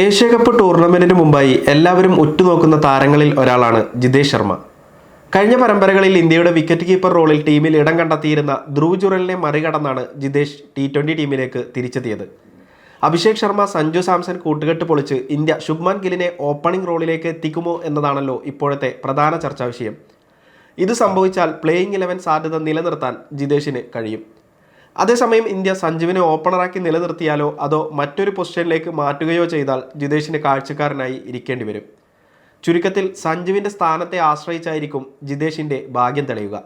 Asia cup ടൂർണമെന്റിന് മുമ്പായി എല്ലാവരും ഉറ്റുനോക്കുന്ന താരങ്ങളിൽ ഒരാളാണ് ജിതേഷ് ശർമ്മ. കഴിഞ്ഞ പരമ്പരകളിൽ ഇന്ത്യയുടെ വിക്കറ്റ് കീപ്പർ റോളിൽ ടീമിൽ ഇടം കണ്ടെത്തിയിരുന്ന ധ്രുവ് ജുറലിനെ മറികടന്നാണ് ജിതേഷ് ടി ട്വന്റി ടീമിലേക്ക് തിരിച്ചെത്തിയത്. അഭിഷേക് ശർമ്മ സഞ്ജു സാംസൺ കൂട്ടുകെട്ട് പൊളിച്ച് ഇന്ത്യ ശുഭ്മാൻ ഗില്ലിനെ ഓപ്പണിംഗ് റോളിലേക്ക് എത്തിക്കുമോ എന്നതാണല്ലോ ഇപ്പോഴത്തെ പ്രധാന ചർച്ചാ വിഷയം. ഇത് സംഭവിച്ചാൽ പ്ലേയിങ് ഇലവൻ സാധ്യത നിലനിർത്താൻ ജിതേഷിന് കഴിയും. അതേസമയം ഇന്ത്യ സഞ്ജുവിനെ ഓപ്പണറാക്കി നിലനിർത്തിയാലോ അതോ മറ്റൊരു പൊസിഷനിലേക്ക് മാറ്റുകയോ ചെയ്താൽ ജിതേഷിന് കാഴ്ചക്കാരനായി ഇരിക്കേണ്ടി വരും. ചുരുക്കത്തിൽ സഞ്ജുവിന്റെ സ്ഥാനത്തെ ആശ്രയിച്ചായിരിക്കും ജിതേഷിന്റെ ഭാഗ്യം തെളിയുക.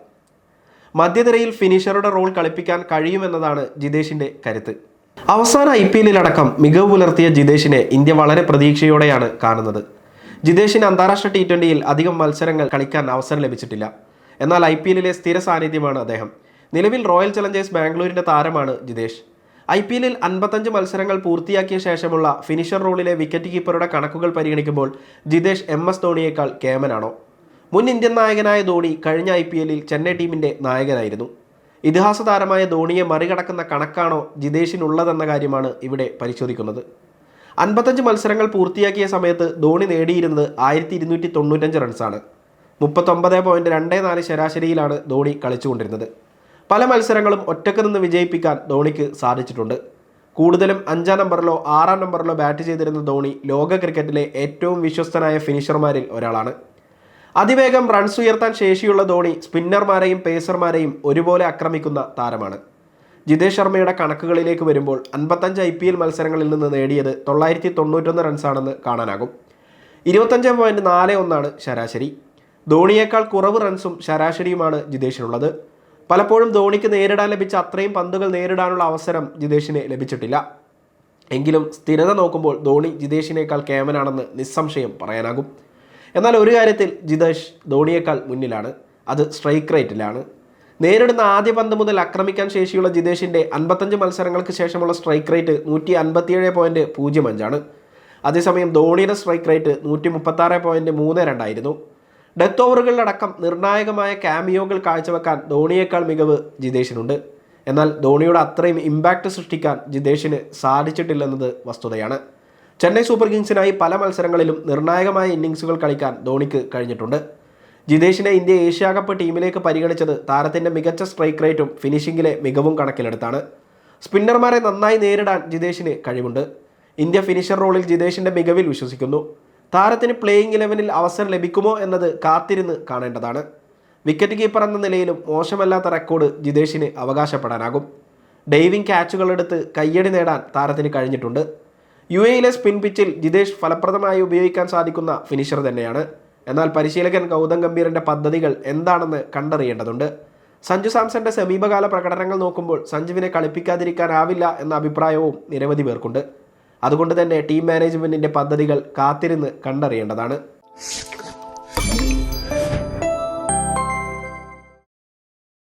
മധ്യനിരയിൽ ഫിനിഷറുടെ റോൾ കളിപ്പിക്കാൻ കഴിയുമെന്നതാണ് ജിതേഷിന്റെ കരുത്ത്. അവസാന ഐ പി എല്ലിലടക്കം മികവ് പുലർത്തിയ ജിതേഷിനെ ഇന്ത്യ വളരെ പ്രതീക്ഷയോടെയാണ് കാണുന്നത്. ജിതേഷിന് അന്താരാഷ്ട്ര ടി ട്വന്റിയിൽ അധികം മത്സരങ്ങൾ കളിക്കാൻ അവസരം ലഭിച്ചിട്ടില്ല. എന്നാൽ ഐ പി എല്ലിലെ സ്ഥിര സാന്നിധ്യമാണ് അദ്ദേഹം. നിലവിൽ റോയൽ ചലഞ്ചേഴ്സ് ബാംഗ്ലൂരിന്റെ താരമാണ് ജിതേഷ്. ഐ പി എല്ലിൽ അൻപത്തഞ്ച് മത്സരങ്ങൾ പൂർത്തിയാക്കിയ ശേഷമുള്ള ഫിനിഷർ റോളിലെ വിക്കറ്റ് കീപ്പറുടെ കണക്കുകൾ പരിഗണിക്കുമ്പോൾ ജിതേഷ് എം എസ് ധോണിയേക്കാൾ കേമനാണോ? മുൻ ഇന്ത്യൻ നായകനായ ധോണി കഴിഞ്ഞ ഐ പി എല്ലിൽ ചെന്നൈ ടീമിന്റെ നായകനായിരുന്നു. ഇതിഹാസ താരമായ ധോണിയെ മറികടക്കുന്ന കണക്കാണോ ജിതേഷിനുള്ളതെന്ന കാര്യമാണ് ഇവിടെ പരിശോധിക്കുന്നത്. അൻപത്തഞ്ച് മത്സരങ്ങൾ പൂർത്തിയാക്കിയ സമയത്ത് ധോണി നേടിയിരുന്നത് ആയിരത്തി ഇരുന്നൂറ്റി തൊണ്ണൂറ്റഞ്ച് റൺസാണ്. മുപ്പത്തൊമ്പത് പോയിന്റ് രണ്ട് നാല് ശരാശരിയിലാണ് ധോണി കളിച്ചുകൊണ്ടിരുന്നത്. പല മത്സരങ്ങളും ഒറ്റയ്ക്ക് നിന്ന് വിജയിപ്പിക്കാൻ ധോണിക്ക് സാധിച്ചിട്ടുണ്ട്. കൂടുതലും അഞ്ചാം നമ്പറിലോ ആറാം നമ്പറിലോ ബാറ്റ് ചെയ്തിരുന്ന ധോണി ലോക ക്രിക്കറ്റിലെ ഏറ്റവും വിശ്വസ്തനായ ഫിനിഷർമാരിൽ ഒരാളാണ്. അതിവേഗം റൺസ് ഉയർത്താൻ ശേഷിയുള്ള ധോണി സ്പിന്നർമാരെയും പേസർമാരെയും ഒരുപോലെ ആക്രമിക്കുന്ന താരമാണ്. ജിതേഷ് ശർമ്മയുടെ കണക്കുകളിലേക്ക് വരുമ്പോൾ അൻപത്തഞ്ച് ഐ പി എൽ മത്സരങ്ങളിൽ നിന്ന് നേടിയത് തൊള്ളായിരത്തി തൊണ്ണൂറ്റൊന്ന് റൺസാണെന്ന് കാണാനാകും. ഇരുപത്തഞ്ച് പോയിന്റ് നാല് ഒന്നാണ് ശരാശരി. ധോണിയേക്കാൾ കുറവ് റൺസും ശരാശരിയുമാണ് ജിതേഷിനുള്ളത്. പലപ്പോഴും ധോണിക്ക് നേരിടാൻ ലഭിച്ച അത്രയും പന്തുകൾ നേരിടാനുള്ള അവസരം ജിതേഷിന് ലഭിച്ചിട്ടില്ല. എങ്കിലും സ്ഥിരത നോക്കുമ്പോൾ ധോണി ജിതേഷിനേക്കാൾ കേമനാണെന്ന് നിസ്സംശയം പറയാനാകും. എന്നാൽ ഒരു കാര്യത്തിൽ ജിതേഷ് ധോണിയേക്കാൾ മുന്നിലാണ്. അത് സ്ട്രൈക്ക് റേറ്റിലാണ്. നേരിടുന്ന ആദ്യ പന്ത് മുതൽ ആക്രമിക്കാൻ ശേഷിയുള്ള ജിതേഷിന്റെ അൻപത്തഞ്ച് മത്സരങ്ങൾക്ക് ശേഷമുള്ള സ്ട്രൈക്ക് റേറ്റ് നൂറ്റി അൻപത്തിയേഴ് പോയിന്റ് പൂജ്യം അഞ്ചാണ് അതേസമയം ധോണിയുടെ സ്ട്രൈക്ക് റേറ്റ് നൂറ്റി മുപ്പത്താറ് പോയിന്റ് മൂന്ന് രണ്ടായിരുന്നു ഡെത്ത് ഓവറുകളിലടക്കം നിർണായകമായ ക്യാമിയോകൾ കാഴ്ചവെക്കാൻ ധോണിയേക്കാൾ മികവ് ജിതേഷിനുണ്ട്. എന്നാൽ ധോണിയുടെ അത്രയും ഇമ്പാക്റ്റ് സൃഷ്ടിക്കാൻ ജിതേഷിന് സാധിച്ചിട്ടില്ലെന്നത് വസ്തുതയാണ്. ചെന്നൈ സൂപ്പർ കിങ്സിനായി പല മത്സരങ്ങളിലും നിർണായകമായ ഇന്നിങ്സുകൾ കളിക്കാൻ ധോണിക്ക് കഴിഞ്ഞിട്ടുണ്ട്. ജിതേഷിനെ ഇന്ത്യ ഏഷ്യ കപ്പ് ടീമിലേക്ക് പരിഗണിച്ചത് താരത്തിന്റെ മികച്ച സ്ട്രൈക്ക് റേറ്റും ഫിനിഷിംഗിലെ മികവും കണക്കിലെടുത്താണ്. സ്പിന്നർമാരെ നന്നായി നേരിടാൻ ജിതേഷിന് കഴിവുണ്ട്. ഇന്ത്യ ഫിനിഷർ റോളിൽ ജിതേഷിന്റെ മികവിൽ വിശ്വസിക്കുന്നു. താരത്തിന് പ്ലേയിങ് ഇലവനിൽ അവസരം ലഭിക്കുമോ എന്നത് കാത്തിരുന്ന് കാണേണ്ടതാണ്. വിക്കറ്റ് കീപ്പർ എന്ന നിലയിലും മോശമല്ലാത്ത റെക്കോർഡ് ജിതേഷിന് അവകാശപ്പെടാനാകും. ഡൈവിംഗ് ക്യാച്ചുകളെടുത്ത് കയ്യടി നേടാൻ താരത്തിന് കഴിഞ്ഞിട്ടുണ്ട്. യു എയിലെ സ്പിൻ പിച്ചിൽ ജിതേഷ് ഫലപ്രദമായി ഉപയോഗിക്കാൻ സാധിക്കുന്ന ഫിനിഷർ തന്നെയാണ്. എന്നാൽ പരിശീലകൻ ഗൗതം ഗംഭീറിന്റെ പദ്ധതികൾ എന്താണെന്ന് കണ്ടറിയേണ്ടതുണ്ട്. സഞ്ജു സാംസന്റെ സമീപകാല പ്രകടനങ്ങൾ നോക്കുമ്പോൾ സഞ്ജുവിനെ കളിപ്പിക്കാതിരിക്കാനാവില്ല എന്ന അഭിപ്രായവും നിരവധി പേർക്കുണ്ട്. അതുകൊണ്ട് തന്നെ ടീം മാനേജ്മെന്റിന്റെ പദ്ധതികൾ കാത്തിരുന്ന് കണ്ടറിയേണ്ടതാണ്.